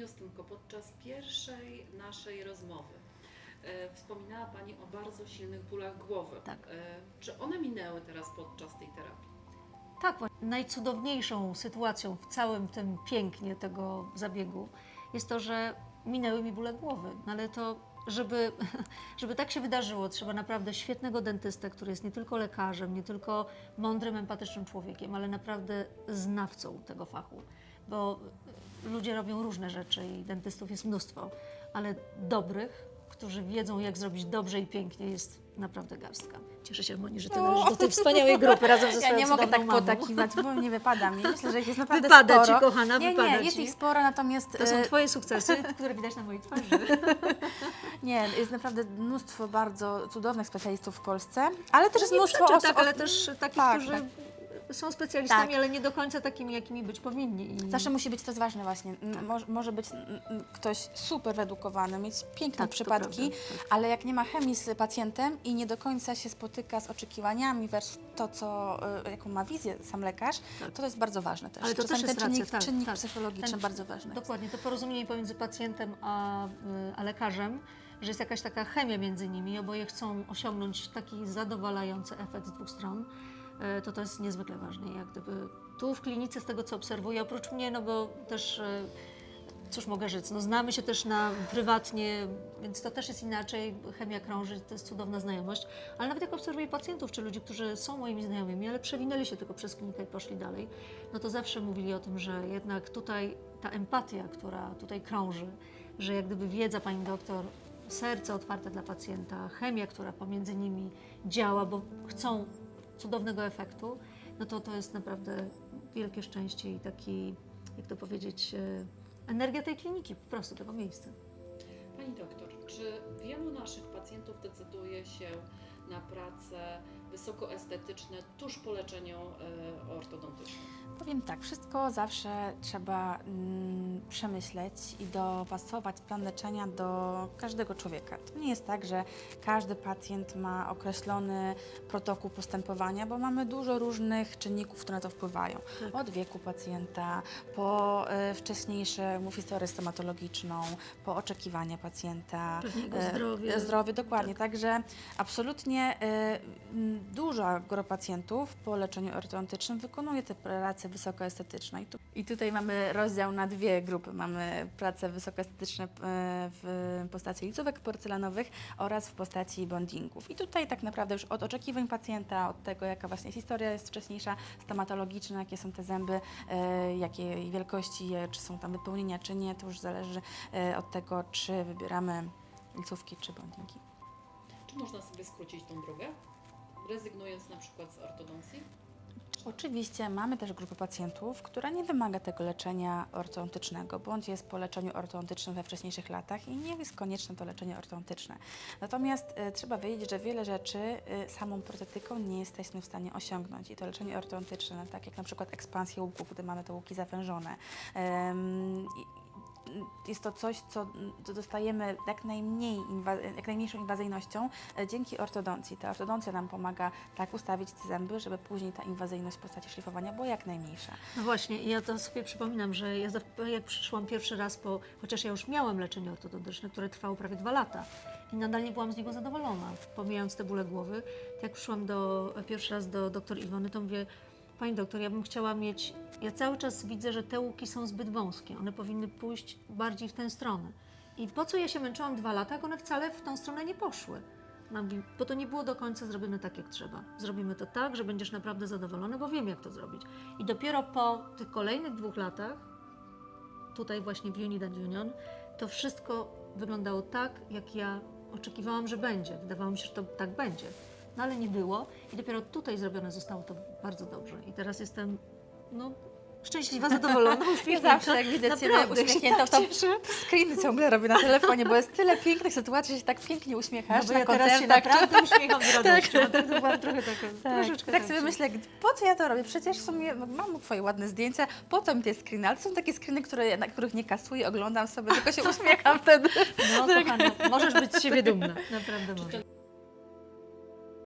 Justynko, podczas pierwszej naszej rozmowy e, wspominała Pani o bardzo silnych bólach głowy. Tak. E, czy one minęły teraz podczas tej terapii? Tak, najcudowniejszą sytuacją w całym tym pięknie tego zabiegu jest to, że minęły mi bóle głowy. No ale to, żeby, żeby tak się wydarzyło, trzeba naprawdę świetnego dentystę, który jest nie tylko lekarzem, nie tylko mądrym, empatycznym człowiekiem, ale naprawdę znawcą tego fachu. Bo ludzie robią różne rzeczy i dentystów jest mnóstwo, ale dobrych, którzy wiedzą, jak zrobić dobrze i pięknie, jest naprawdę garstka. Cieszę się, Moni, że ty należysz do tej wspaniałej grupy razem ze Ja swoją nie mogę tak mamą. potakiwać, bo nie wypada mi. Myślę, że ich jest naprawdę Wypada sporo. ci, kochana, nie, wypada nie, jest ci. ich sporo, natomiast To są e, Twoje sukcesy, które widać na mojej twarzy. nie, jest naprawdę mnóstwo bardzo cudownych specjalistów w Polsce, ale też jest mnóstwo osób, tak, ale też takich, tak, którzy tak. Są specjalistami, Tak. ale nie do końca takimi, jakimi być powinni. I... Zawsze musi być, to jest ważne właśnie, Tak. może, może być ktoś super wyedukowany, mieć piękne Tak, przypadki, prawda, ale jak nie ma chemii z pacjentem i nie do końca się spotyka z oczekiwaniami versus to, co, y, jaką ma wizję sam lekarz, Tak. to to jest bardzo ważne też. Ale to Czasami też jest ten czynnik, racja, tak, czynnik tak. psychologiczny Ten- bardzo ważny. Dokładnie, to porozumienie pomiędzy pacjentem a, y, a lekarzem, że jest jakaś taka chemia między nimi, oboje chcą osiągnąć taki zadowalający efekt z dwóch stron, to to jest niezwykle ważne. Jak gdyby tu w klinice, z tego co obserwuję, oprócz mnie, no bo też, y, cóż mogę rzec, no znamy się też na prywatnie, więc to też jest inaczej, chemia krąży, to jest cudowna znajomość, ale nawet jak obserwuję pacjentów, czy ludzi, którzy są moimi znajomymi, ale przewinęli się tylko przez klinikę i poszli dalej, no to zawsze mówili o tym, że jednak tutaj ta empatia, która tutaj krąży, że jak gdyby wiedza pani doktor, serce otwarte dla pacjenta, chemia, która pomiędzy nimi działa, bo chcą cudownego efektu, no to to jest naprawdę wielkie szczęście i taki, jak to powiedzieć, e, energia tej kliniki, po prostu tego miejsca. Pani doktor, czy wielu naszych pacjentów decyduje się na prace wysokoestetyczne tuż po leczeniu e, ortodontycznym? Powiem tak, wszystko zawsze trzeba mm, przemyśleć i dopasować plan leczenia do każdego człowieka. To nie jest tak, że każdy pacjent ma określony protokół postępowania, bo mamy dużo różnych czynników, które na to wpływają. Tak. Od wieku pacjenta, po e, wcześniejszą historię stomatologiczną, po oczekiwania pacjenta. Pewnie jego e, zdrowie. Zdrowie, dokładnie. Także absolutnie m, duża gro pacjentów po leczeniu ortodontycznym wykonuje te prace wysokoestetyczne. I, tu, I tutaj mamy rozdział na dwie grupy. Mamy prace wysokoestetyczne e, w postaci licówek porcelanowych oraz w postaci bondingów. I tutaj tak naprawdę już od oczekiwań pacjenta, od tego jaka właśnie historia jest wcześniejsza, stomatologiczna, jakie są te zęby, e, jakiej wielkości, je, czy są tam wypełnienia, czy nie, to już zależy e, od tego, czy wybieramy licówki, czy bondingi. Czy można sobie skrócić tą drogę, rezygnując na przykład z ortodoncji? Oczywiście mamy też grupę pacjentów, która nie wymaga tego leczenia ortodontycznego, bądź jest po leczeniu ortodontycznym we wcześniejszych latach i nie jest konieczne to leczenie ortodontyczne. Natomiast e, trzeba wiedzieć, że wiele rzeczy e, samą protetyką nie jesteśmy w stanie osiągnąć i to leczenie ortodontyczne, tak jak na przykład ekspansja łuków, gdy mamy te łuki zawężone, jest to coś, co dostajemy jak, najmniej jak najmniejszą inwazyjnością e, dzięki ortodoncji. Ta ortodoncja nam pomaga tak ustawić zęby, żeby później ta inwazyjność w postaci szlifowania była jak najmniejsza. No właśnie, ja to sobie przypominam, że ja jak przyszłam pierwszy raz po, chociaż ja już miałam leczenie ortodontyczne, które trwało prawie dwa lata i nadal nie byłam z niego zadowolona, pomijając te bóle głowy, jak przyszłam do, pierwszy raz do doktor Iwony, to mówię, Pani doktor, ja bym chciała mieć, ja cały czas widzę, że te łuki są zbyt wąskie, one powinny pójść bardziej w tę stronę. I po co ja się męczyłam dwa lata, jak one wcale w tą stronę nie poszły? Bo to nie było do końca zrobione tak, jak trzeba. Zrobimy to tak, że będziesz naprawdę zadowolony, bo wiem, jak to zrobić. I dopiero po tych kolejnych dwóch latach, tutaj właśnie w Unidad Union, to wszystko wyglądało tak, jak ja oczekiwałam, że będzie. Wydawało mi się, że to tak będzie. No ale nie było i dopiero tutaj zrobione zostało to bardzo dobrze. I teraz jestem, no, szczęśliwa, zadowolona, Ja uśmiechnięta. zawsze jak widzę Ciebie Naprawdę, się uśmiechniętą, tak to cieszę. screeny ciągle robię na telefonie, bo jest tyle pięknych sytuacji, że się tak pięknie uśmiechasz No bo na ja teraz się koncertach. naprawdę uśmiecham z. Tak. To byłam trochę taka, Tak, troszeczkę tak sobie się- myślę, po co ja to robię? Przecież w sumie mam Twoje ładne zdjęcia, po co mi te screeny? Ale są takie screeny, które, na których nie kasuję, oglądam sobie, tylko się uśmiecham wtedy. No kochana, możesz być z siebie dumna. Naprawdę możesz.